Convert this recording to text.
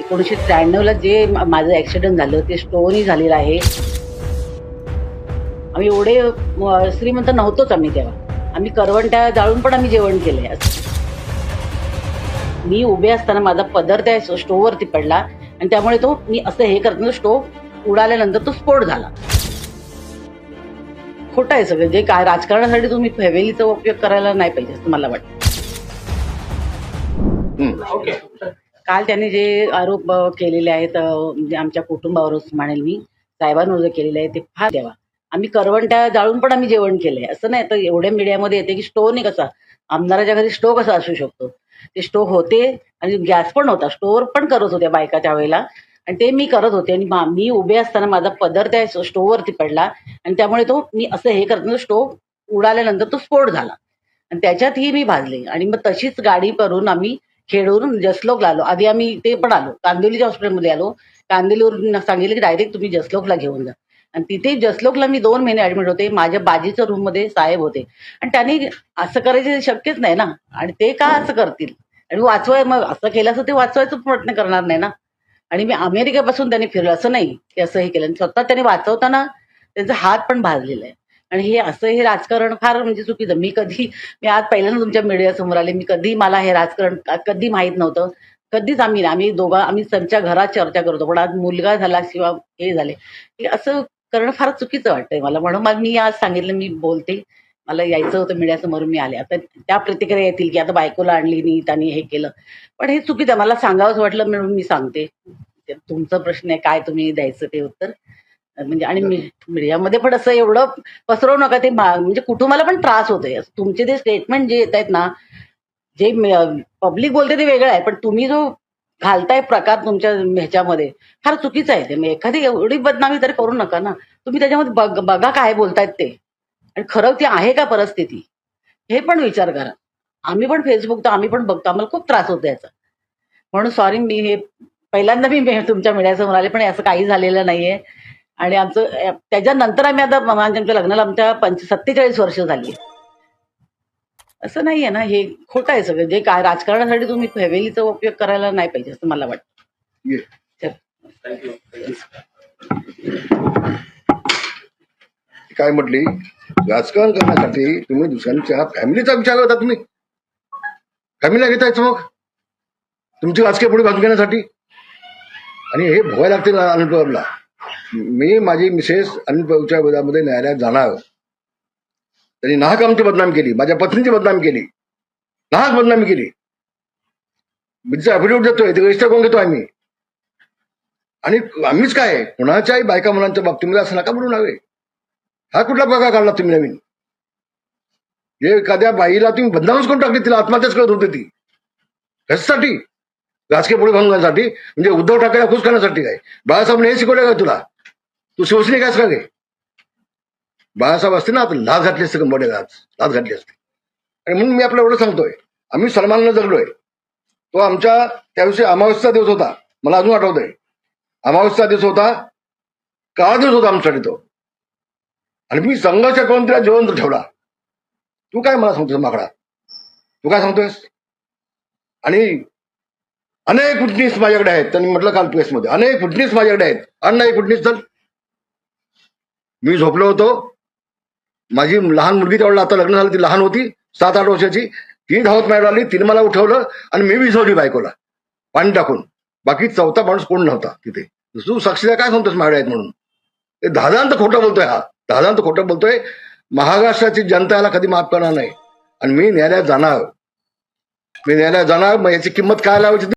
एकोणीसशे त्र्याण्णवला जे माझं ऍक्सिडेंट झालं ते स्टोअरही झालेलं आहे. आम्ही एवढे श्रीमंत नव्हतोच आम्ही तेव्हा. आम्ही करवंट्या जाळून पण आम्ही जेवण केलंय. मी उभे असताना माझा पदर त्या स्टोवरती पडला आणि त्यामुळे तो मी असं हे करताना स्टोव उडाल्यानंतर तो स्फोट झाला. खोटं आहे सगळं. जे काय राजकारणासाठी तुम्ही फेवेलीचा उपयोग करायला नाही पाहिजे असं मला वाटतं. ओके. काल त्यांनी जे आरोप केलेले आहेत म्हणजे आमच्या कुटुंबावरच म्हणेल मी साहेबांवर जे केलेले आहे ते फार द्यावा. आम्ही करवंट्या जाळून पण आम्ही जेवण केलंय. असं नाही तर एवढ्या मीडियामध्ये येते की स्टोव नाही कसा? आमदाराच्या घरी स्टोव कसा असू शकतो? ते स्टोव होते आणि गॅस पण होता स्टोअर पण करत होत्या बायका त्यावेळेला आणि ते मी करत होते आणि मी उभे असताना माझा पदर त्या स्टोवरती पडला आणि त्यामुळे तो मी असं हे करत स्टोव उडाल्यानंतर तो स्फोट झाला. आणि त्याच्यातही मी भाजले. आणि मग तशीच गाडी करून आम्ही खेडवरून जसलोकला आलो. आधी आम्ही ते पण आलो. कांदिवलीच्या हॉस्पिटलमध्ये आलो. कांदिवलीवरून सांगितलं की डायरेक्ट तुम्ही जसलोकला घेऊन जा. आणि तिथे जसलोकला मी दोन महिने ऍडमिट होते. माझ्या बाजीच्या रूममध्ये साहेब होते. आणि त्यांनी असं करायचं शक्यच नाही ना. आणि ते का असं करतील? आणि वाचवाय मग असं केलं असं ते वाचवायचा प्रयत्न करणार नाही ना. आणि मी अमेरिकेपासून त्यांनी फिरलं. असं नाही की असं हे केलं. आणि स्वतः त्यांनी वाचवताना त्यांचा हात पण भाजलेला आहे. आणि हे असं हे राजकारण फार म्हणजे चुकीचं. मी कधी मी आज पहिल्यांदा तुमच्या मीडिया समोर आले. मी कधी मला हे राजकारण कधी माहीत नव्हतं. कधीच आम्ही आम्ही दोघं आम्ही त्यांच्या घरात चर्चा करतो पण आज मुलगा झाला किंवा हे झाले. हे असं करणं फार चुकीचं वाटतंय मला. म्हणून मग मी आज सांगितलं मी बोलते. मला यायचं होतं मीडियासमोर मी आले. आता त्या प्रतिक्रिया येतील की आता बायकोला आणली नाही त्यांनी हे केलं. पण हे चुकीचं मला सांगावंच वाटलं म्हणून मी सांगते. तुमचा प्रश्न आहे काय तुम्ही द्यायचं ते उत्तर? म्हणजे आणि मी- मीडियामध्ये पण असं एवढं पसरवू नका ते म्हणजे कुटुंबाला पण त्रास होतोय. तुमचे ते स्टेटमेंट जे येत आहेत ना जे पब्लिक बोलते ते वेगळं आहे पण तुम्ही जो घालताय प्रकार तुमच्या ह्याच्यामध्ये फार चुकीचं आहे ते. एखादी एवढी बदनामी तरी करू नका ना. तुम्ही त्याच्यामध्ये बघ- बघा काय बोलतायत ते. आणि खरं ती आहे का परिस्थिती? हे पण विचार करा. आम्ही पण फेसबुक तर आम्ही पण बघतो. आम्हाला खूप त्रास होतो याचा. म्हणून सॉरी मी हे पहिल्यांदा मी तुमच्या मीडियासमोर आले पण असं काही झालेलं नाहीये. आणि आमचं त्याच्यानंतर आम्ही आता आमच्या लग्नाला आमच्या पंच सत्तेचाळीस वर्ष झाली. असं नाहीये ना हे खोटं आहे सगळं. जे काय राजकारणासाठी तुम्ही फेवेलीचा उपयोग करायला नाही पाहिजे असं मला वाटतं. ये. चल. थँक्यू काय म्हटली? राजकारण करण्यासाठी तुम्ही दुसऱ्यांच्या फॅमिलीचा विचार करता तुम्ही. फॅमिलीला घेतायच मग. तुमची राजकीय पुढे बांधून घेण्यासाठी. आणि हे भोगायला लागते अनिल पवारला मी माझी मिसेस अनिल पवारच्या विरोधामध्ये न्यायालयात जाणार. त्यांनी नाहक आमची बदनामी केली माझ्या पत्नीची बदनामी केली. नाहक बदनामी केली. मी तिचा अफिडेव्हिट देतोय ते रजिस्टर करून घेतो आम्ही. आणि आम्हीच काय कुणाच्याही बायका मुलांच्या बाबतीमध्ये असं नका म्हणून हवे हा कुठला प्रकार काढला तुम्ही नवीन? जे एखाद्या बाईला तुम्ही बदनामच करून टाकली तिला आत्महत्याच करत होती ती. कशासाठी? राजकीय पुढे भंगासाठी म्हणजे उद्धव ठाकरे खुश करण्यासाठी काय? बाळासाहेबने हे शिकवलं का तुला? तू शिवसैनिक आहेस का बाळासाहेब असते ना आपण लाच घातली असते कंबोडे लाच लाच घातली असते. आणि म्हणून मी आपलं एवढं सांगतोय आम्ही सन्मानानं जगलोय. तो आमच्या त्या दिवशी अमावस्याचा दिवस होता. मला अजून आठवतंय. अमावस्याचा दिवस होता. काळा दिवस होता आमच्यासाठी तो? आणि मी संघर्ष करून तिला जिवंत ठेवला? तू काय मला सांगतोस माकडा? तू काय सांगतोयस? आणि अनेक फुटनीस माझ्याकडे आहेत. त्यांनी म्हटलं काल प्रेसमध्ये अनेक फुटणीस माझ्याकडे आहेत. अण्णा एक फुटनीस तर मी झोपलो होतो. माझी लहान मुलगी तेवढं आता लग्न झालं ती लहान होती सात आठ वर्षाची. ती धावत मॅडम आली तिने मला उठवलं आणि मी विझवली बायकोला. पाणी टाकून. बाकी चौथा माणूस कोण नव्हता तिथे. तू साक्षीला काय सांगतोस मॅडम आहेत म्हणून? ते दादांत खोटं बोलतोय हा. दादांत खोटं बोलतोय. महाराष्ट्राची जनता याला कधी माफ करणार नाही. आणि मी न्यायालयात जाणार. मी न्यायालयात जाणार मग याची किंमत काय लावायची?